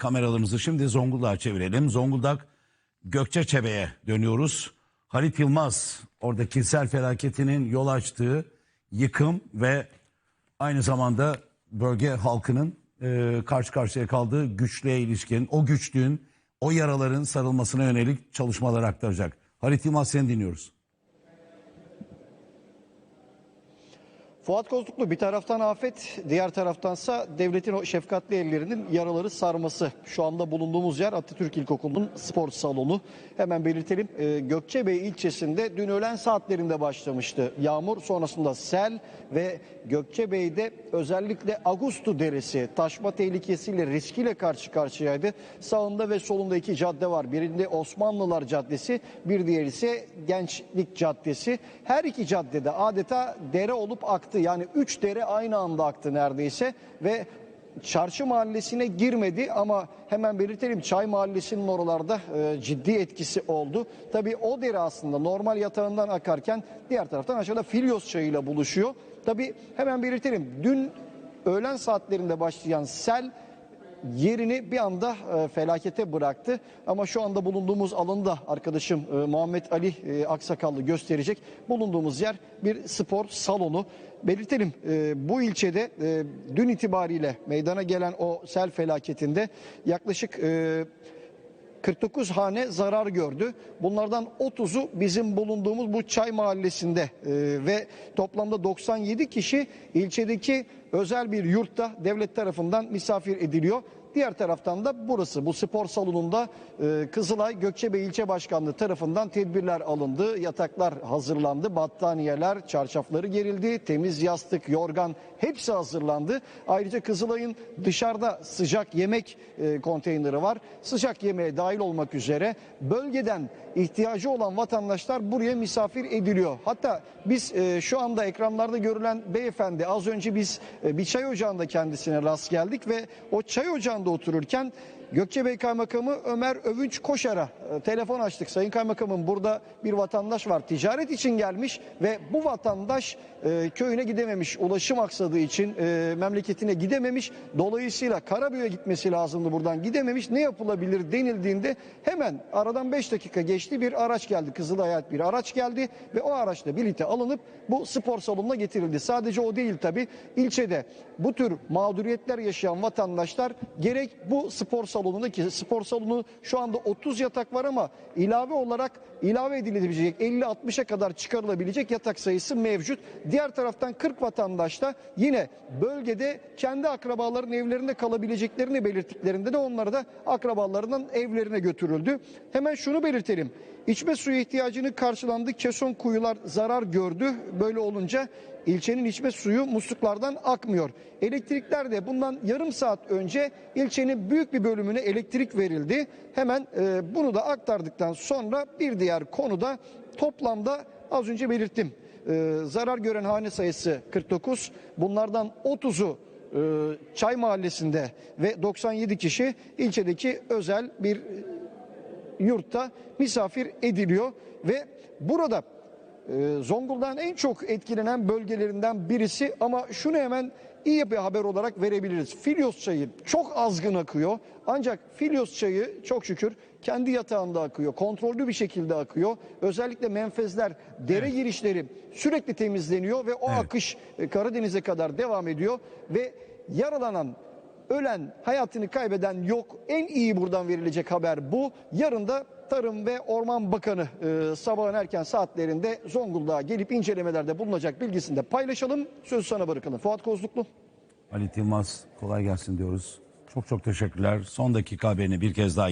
kameralarımızı şimdi Zonguldak'a çevirelim. Zonguldak Gökçeçebe'ye dönüyoruz. Halit Yılmaz oradaki sel felaketinin yol açtığı yıkım ve aynı zamanda bölge halkının e, karşı karşıya kaldığı güçlüğe ilişkin o güçlüğün o yaraların sarılmasına yönelik çalışmalar aktaracak. Halit Yılmaz seni dinliyoruz. Fuat Kozluklu bir taraftan afet, diğer taraftansa devletin o şefkatli ellerinin yaraları sarması. Şu anda bulunduğumuz yer Atatürk İlkokulu'nun spor salonu. Hemen belirtelim e, Gökçebey ilçesinde dün öğlen saatlerinde başlamıştı. Yağmur sonrasında sel ve Gökçebey'de özellikle Agustu Deresi taşma tehlikesiyle riskiyle karşı karşıyaydı. Sağında ve solunda iki cadde var. Birinde Osmanlılar Caddesi, bir diğeri ise Gençlik Caddesi. Her iki caddede adeta dere olup aktı. Yani üç dere aynı anda aktı neredeyse ve Çarşı mahallesine girmedi ama hemen belirtelim Çay mahallesinin oralarda e, ciddi etkisi oldu. Tabii o dere aslında normal yatağından akarken diğer taraftan aşağıda Filyos çayıyla buluşuyor. Tabii hemen belirtelim dün öğlen saatlerinde başlayan sel yerini bir anda e, felakete bıraktı. Ama şu anda bulunduğumuz alanda arkadaşım e, Muhammed Ali e, Aksakallı gösterecek. Bulunduğumuz yer bir spor salonu. Belirtelim e, bu ilçede dün itibariyle meydana gelen o sel felaketinde yaklaşık e, 49 hane zarar gördü. Bunlardan 30'u bizim bulunduğumuz bu çay mahallesinde ve toplamda 97 kişi ilçedeki özel bir yurtta devlet tarafından misafir ediliyor. Diğer taraftan da burası bu spor salonunda e, Kızılay Gökçebey İlçe Başkanlığı tarafından tedbirler alındı. Yataklar hazırlandı, battaniyeler, çarşafları gerildi, temiz yastık, yorgan hepsi hazırlandı. Ayrıca Kızılay'ın dışarıda sıcak yemek e, konteyneri var. Sıcak yemeğe dahil olmak üzere bölgeden ihtiyacı olan vatandaşlar buraya misafir ediliyor. Hatta biz e, şu anda ekranlarda görülen beyefendi az önce biz bir çay ocağında kendisine rast geldik ve o çay ocağında otururken Gökçebey Kaymakamı Ömer Övünç Koşar'a e, telefon açtık. Sayın Kaymakamım burada bir vatandaş var. Ticaret için gelmiş ve bu vatandaş e, köyüne gidememiş. Ulaşım aksadığı için e, memleketine gidememiş. Dolayısıyla Karabük'e gitmesi lazımdı buradan gidememiş. Ne yapılabilir denildiğinde hemen aradan 5 dakika geçti bir araç geldi. Kızılay'a ait bir araç geldi ve o araçla birlikte alınıp bu spor salonuna getirildi. Sadece o değil tabii. İlçede bu tür mağduriyetler yaşayan vatandaşlar gerek bu spor salonundaki spor salonu şu anda 30 yatak var ama ilave olarak ilave edilebilecek 50-60'a kadar çıkarılabilecek yatak sayısı mevcut. Diğer taraftan 40 vatandaş da yine bölgede kendi akrabaların evlerinde kalabileceklerini belirttiklerinde de onları da akrabalarının evlerine götürüldü. Hemen şunu belirtelim. İçme suyu ihtiyacını karşılandı. Keson kuyular zarar gördü. Böyle olunca ilçenin içme suyu musluklardan akmıyor. Elektrikler de bundan yarım saat önce ilçenin büyük bir bölümüne elektrik verildi. Hemen e, bunu da aktardıktan sonra bir diğer konuda toplamda az önce belirttim. E, zarar gören hane sayısı 49. Bunlardan 30'u e, Çay Mahallesi'nde ve 97 kişi ilçedeki özel bir yurtta misafir ediliyor ve burada e, Zonguldak'ın en çok etkilenen bölgelerinden birisi ama şunu hemen iyi bir haber olarak verebiliriz. Filyos çayı çok azgın akıyor ancak Filyos çayı çok şükür kendi yatağında akıyor. Kontrollü bir şekilde akıyor. Özellikle menfezler, dere girişleri sürekli temizleniyor ve o Evet. akış e, Karadeniz'e kadar devam ediyor ve yaralanan ölen, hayatını kaybeden yok. En iyi buradan verilecek haber bu. Yarın da Tarım ve Orman Bakanı e, sabahın erken saatlerinde Zonguldak'a gelip incelemelerde bulunacak bilgisini de paylaşalım. Sözü sana bırakalım. Fuat Kozluklu. Halit Yılmaz kolay gelsin diyoruz. Çok çok teşekkürler. Son dakika haberini bir kez daha